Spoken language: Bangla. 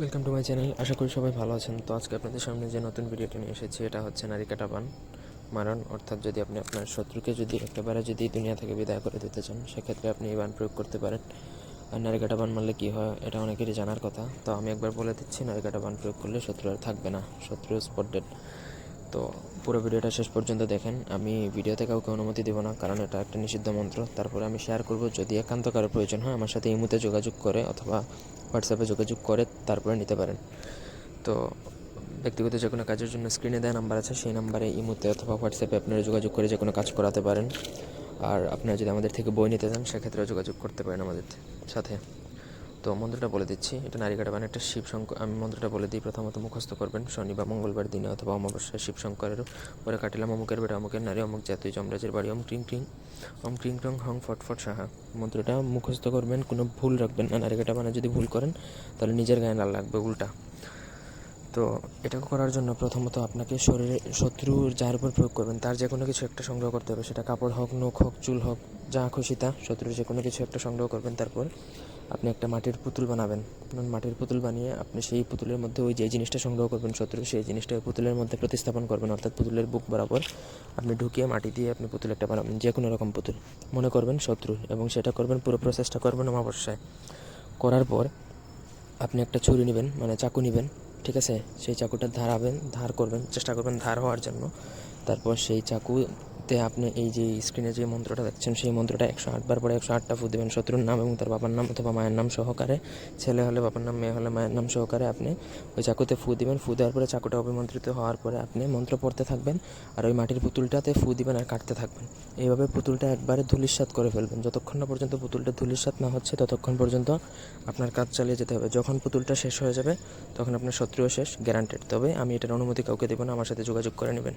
ওয়েলকাম টু মাই চ্যানেল আশা করি সবাই ভালো আছেন। তো আজকে আপনাদের সামনে যে নতুন ভিডিওটি নিয়ে এসেছি, এটা হচ্ছে নারী কাটাবান, মারণ। অর্থাৎ যদি আপনি আপনার শত্রুকে যদি একেবারে যদি দুনিয়া থেকে বিদায় করে দিতে চান, সেক্ষেত্রে আপনি এই বান প্রয়োগ করতে পারেন। আর নারী কাটাবান মারলে কী হয়, এটা অনেকেরই জানার কথা। তো আমি একবার বলে দিচ্ছি, নারী কাটাবান প্রয়োগ করলে শত্রু আর থাকবে না, শত্রু স্পট ডেড তো পুরো ভিডিওটা শেষ পর্যন্ত দেখেন। আমি ভিডিওতে কাউকে অনুমতি দেবো না, কারণ এটা একটা নিষিদ্ধ মন্ত্র। তারপরে আমি শেয়ার করব, যদি একান্ত কারও প্রয়োজন হয়, আমার সাথে ইমুতে যোগাযোগ করে অথবা হোয়াটসঅ্যাপে যোগাযোগ করে, তারপরে নিতে পারেন। তো ব্যক্তিগত যে কোনো কাজের জন্য স্ক্রিনে দেওয়া নাম্বার আছে, সেই নাম্বারে ইমুতে অথবা হোয়াটসঅ্যাপে আপনারা যোগাযোগ করে যে কোনো কাজ করাতে পারেন। আর আপনারা যদি আমাদের থেকে বই নিতে চান, সেক্ষেত্রেও যোগাযোগ করতে পারেন আমাদের সাথে। তো মন্ত্রটা বলে দিচ্ছি। এটা নারী কাটাবান একটা শিব শঙ্কর, আমি মন্ত্রটা বলে দিই। প্রথমত মুখস্থ করবেন শনি বা মঙ্গলবার দিনে অথবা অমাবস্যায় শিব শঙ্করের পরে কাটিলাম। অমুকের বেড়া অমুকের নারী, অমুক জাতীয় যমরাজের বাড়ি, অম ক্রিং ক্রিং অম ক্রিং ক্রং হং ফটফট সাহা। মন্ত্রটা মুখস্থ করবেন, কোনো ভুল রাখবেন না। নারী কাটাবানে যদি ভুল করেন, তাহলে নিজের গায়ে লাল লাগবে, উল্টা। তো এটা করার জন্য প্রথমত আপনাকে শরীরে শত্রুর যার উপর প্রয়োগ করবেন, তার যে কোনো কিছু একটা সংগ্রহ করতে হবে। সেটা কাপড় হোক, নখ হোক, চুল হোক যা খুশি তা। শত্রুর যে কোনো কিছু একটা সংগ্রহ করবেন তারপর আপনি একটা মাটির পুতুল বানাবেন। মাটির পুতুল বানিয়ে আপনি সেই পুতুলের মধ্যে ওই যে জিনিসটা সংগ্রহ করবেন শত্রু, সেই জিনিসটা ওই পুতুলের মধ্যে প্রতিস্থাপন করবেন। অর্থাৎ পুতুলের বুক বরাবর আপনি ঢুকিয়ে মাটি দিয়ে আপনি পুতুল একটা বানাবেন, যে কোনো রকম পুতুল। মনে করবেন শত্রু এবং সেটা করবেন, পুরো প্রসেসটা করবেন অমাবস্যায়। করার পর আপনি একটা ছুরি নেবেন মানে চাকু নেবেন, ঠিক আছে? সেই চাকুটা ধারাবেন, ধার করবেন, চেষ্টা করবেন ধার হওয়ার জন্য। তারপর সেই চাকুতে আপনি এই যে স্ক্রিনে যে মন্ত্রটা দেখছেন, সেই মন্ত্রটা একশো আটবার পরে একশো আটটা ফু দেবেন শত্রুর নাম এবং তার বাবার নাম অথবা মায়ের নাম সহকারে, ছেলে হলে বাবার নাম, মেয়ে হলে মায়ের নাম সহকারে আপনি ওই চাকুতে ফু দিবেন ফু দেওয়ার পরে চাকুটা অভিমন্ত্রিত হওয়ার পরে আপনি মন্ত্র পড়তে থাকবেন আর ওই মাটির পুতুলটাতে ফু দিবেন আর কাটতে থাকবেন। এইভাবে পুতুলটা একবারে ধুলিস্বাত করে ফেলবেন। যতক্ষণ না পর্যন্ত পুতুলটা ধুলিস্বাত না হচ্ছে, ততক্ষণ পর্যন্ত আপনার কাজ চালিয়ে যেতে হবে। যখন পুতুলটা শেষ হয়ে যাবে, তখন আপনার শত্রুও শেষ গ্যারান্টেড তবে আমি এটার অনুমতি কাউকে দেবো না, আমার সাথে যোগাযোগ করে নেবেন।